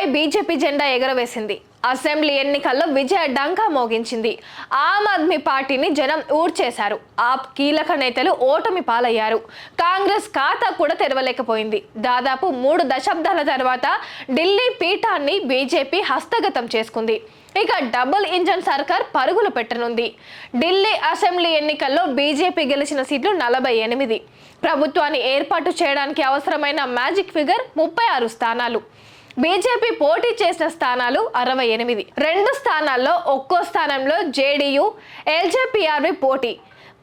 పై BJP జెండా ఎగరవేసింది. Assembly ఎన్నికల్లో విజయ డంకా మోగించింది. ఆమ్ ఆద్మీ పార్టీని జనం ఊడ్చేశారు. ఆప్ కీలక నేతలు ఓటమి పాలయ్యారు. కాంగ్రెస్ ఖాతా కూడా తెరవలేకపోయింది. దాదాపు మూడు దశాబ్దాల తర్వాత ఢిల్లీ పీఠాన్ని బీజేపీ హస్తగతం చేసుకుంది. ఇక డబుల్ ఇంజన్ సర్కార్ పరుగులు పెట్టనుంది. ఢిల్లీ అసెంబ్లీ ఎన్నికల్లో బీజేపీ గెలిచిన సీట్లు నలభై ఎనిమిది. ప్రభుత్వాన్ని ఏర్పాటు చేయడానికి అవసరమైన మ్యాజిక్ ఫిగర్ ముప్పై ఆరు స్థానాలు. బీజేపీ పోటీ చేసిన స్థానాలు అరవై ఎనిమిది. రెండు స్థానాల్లో ఒక్కో స్థానంలో జేడీయూ ఎల్జేపీఆర్వి పోటీ.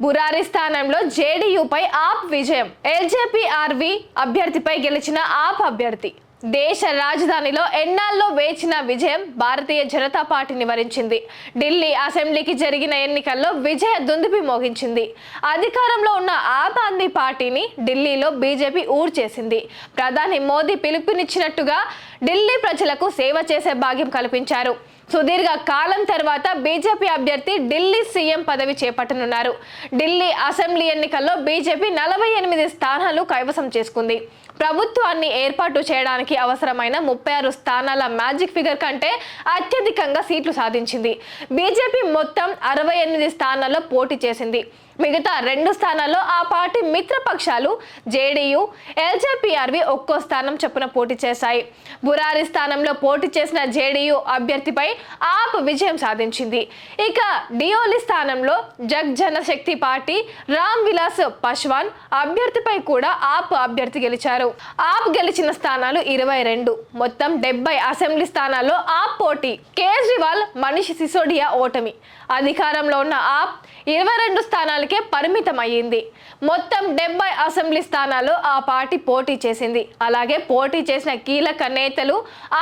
బురారి స్థానంలో జేడీయూపై ఆప్ విజయం ఎల్జేపీఆర్వి అభ్యర్థిపై గెలిచిన ఆప్ అభ్యర్థి. దేశ రాజధానిలో ఎన్నాల్లో వేచిన విజయం భారతీయ జనతా పార్టీని వరించింది. ఢిల్లీ అసెంబ్లీకి జరిగిన ఎన్నికల్లో విజయ దుందుపి మోగించింది. అధికారంలో ఉన్న ఆమ్ ఆద్మీ పార్టీని ఢిల్లీలో బీజేపీ ఊర్చేసింది ప్రధాని మోదీ పిలుపునిచ్చినట్టుగా ఢిల్లీ ప్రజలకు సేవ చేసే భాగ్యం కల్పించారు. సుదీర్ఘ కాలం తర్వాత బీజేపీ అభ్యర్థి ఢిల్లీ సీఎం పదవి చేపట్టనున్నారు. ఢిల్లీ అసెంబ్లీ ఎన్నికల్లో బీజేపీ నలభై ఎనిమిది స్థానాలు కైవసం చేసుకుంది. ప్రభుత్వాన్ని ఏర్పాటు చేయడానికి అవసరమైన ముప్పై ఆరు స్థానాల మ్యాజిక్ ఫిగర్ కంటే అత్యధికంగా సీట్లు సాధించింది. బీజేపీ మొత్తం అరవై ఎనిమిది స్థానాల్లో పోటీ చేసింది. మిగతా రెండు స్థానాల్లో ఆ పార్టీ మిత్రపక్షాలు జేడీయూ ఎల్జేపీఆర్వి ఒక్కో స్థానం చొప్పున పోటీ చేశాయి. బురారి స్థానంలో పోటీ చేసిన జేడీయూ అభ్యర్థిపై ఆప్ విజయం సాధించింది. ఇక డియోలి స్థానంలో జగ్ జనశక్తి పార్టీ రామ్ విలాస్ పశ్వాన్ అభ్యర్థిపై కూడా ఆప్ అభ్యర్థి గెలిచారు. ఆప్ గెలిచిన స్థానాలు ఇరవై రెండు. మొత్తం డెబ్బై అసెంబ్లీ స్థానాల్లో ఆప్ పోటీ కేజ్రీవాల్ మనీష్ సిసోడియా ఓటమి. అధికారంలో ఉన్న ఆప్ ఇరవై రెండు స్థానాలు స్థానాలకే పరిమితం అయ్యింది మొత్తం డెబ్బై అసెంబ్లీ స్థానాల్లో ఆ పార్టీ పోటీ చేసింది. అలాగే పోటీ చేసిన కీలక నేతలు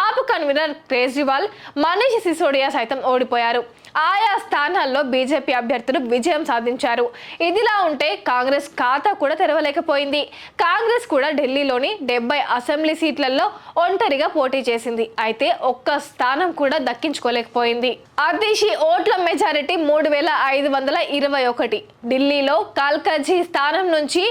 ఆప్ కన్వీనర్ కేజ్రీవాల్ మనీష్ సిసోడియా సైతం ఓడిపోయారు. ఆయా స్థానాల్లో బీజేపీ అభ్యర్థులు విజయం సాధించారు. ఇదిలా ఉంటే కాంగ్రెస్ ఖాతా కూడా తెరవలేకపోయింది. కాంగ్రెస్ కూడా ఢిల్లీలోని డెబ్బై అసెంబ్లీ సీట్లలో ఒంటరిగా పోటీ చేసింది. అయితే ఒక్క స్థానం కూడా దక్కించుకోలేకపోయింది. అదేషి ఓట్ల మెజారిటీ మూడు వేల ఐదు వందల ఇరవై ఒకటి. ఢిల్లీలో కాల్కజీ స్థానం నుంచి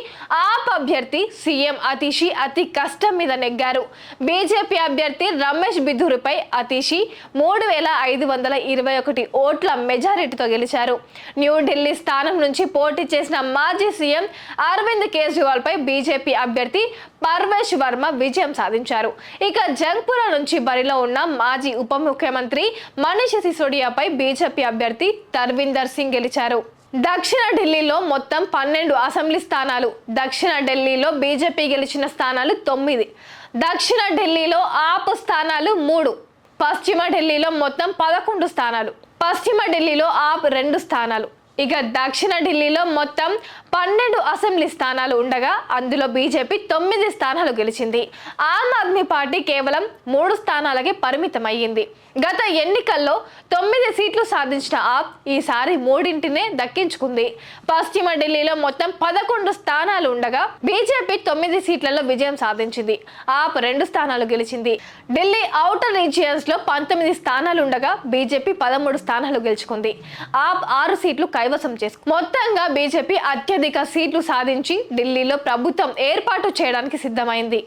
ఆప్ అభ్యర్థి సీఎం అతిషి అతి కష్టం మీద నెగ్గారు. బీజేపీ అభ్యర్థి రమేష్ బిధురిపై అతిషి మూడు వేల ఐదు వందల ఇరవై ఒకటి ఓట్ల మెజారిటీతో గెలిచారు. న్యూఢిల్లీ స్థానం నుంచి పోటీ చేసిన మాజీ సీఎం అరవింద్ కేజ్రీవాల్ పై బీజేపీ అభ్యర్థి పర్వేష్ వర్మ విజయం సాధించారు. ఇక జంగ్పుర నుంచి బరిలో ఉన్న మాజీ ఉప ముఖ్యమంత్రి మనీష్ సిసోడియాపై బీజేపీ అభ్యర్థి తర్విందర్ సింగ్ గెలిచారు. దక్షిణ ఢిల్లీలో మొత్తం పన్నెండు అసెంబ్లీ స్థానాలు. దక్షిణ ఢిల్లీలో బీజేపీ గెలిచిన స్థానాలు తొమ్మిది. దక్షిణ ఢిల్లీలో ఆపు స్థానాలు మూడు. పశ్చిమ ఢిల్లీలో మొత్తం పదకొండు స్థానాలు. పశ్చిమ ఢిల్లీలో ఆప్ రెండు స్థానాలు. ఇక దక్షిణ ఢిల్లీలో మొత్తం పన్నెండు అసెంబ్లీ స్థానాలు ఉండగా అందులో బీజేపీ తొమ్మిది స్థానాలు గెలిచింది. ఆమ్ ఆద్మీ పార్టీ కేవలం మూడు స్థానాలకే పరిమితం అయ్యింది గత ఎన్నికల్లో తొమ్మిది సీట్లు సాధించిన ఆప్ ఈసారి మూడింటినే దక్కించుకుంది. పశ్చిమ ఢిల్లీలో మొత్తం పదకొండు స్థానాలు ఉండగా బీజేపీ తొమ్మిది సీట్లలో విజయం సాధించింది. ఆప్ రెండు స్థానాలు గెలిచింది. ఢిల్లీ ఔటర్ రీజియన్స్లో పంతొమ్మిది స్థానాలు ఉండగా బీజేపీ పదమూడు స్థానాలు గెలుచుకుంది. ఆప్ ఆరు సీట్లు కైవసం చేసుకు మొత్తంగా బీజేపీ అత్యధిక సీట్లు సాధించి ఢిల్లీలో ప్రభుత్వం ఏర్పాటు చేయడానికి సిద్ధమైంది.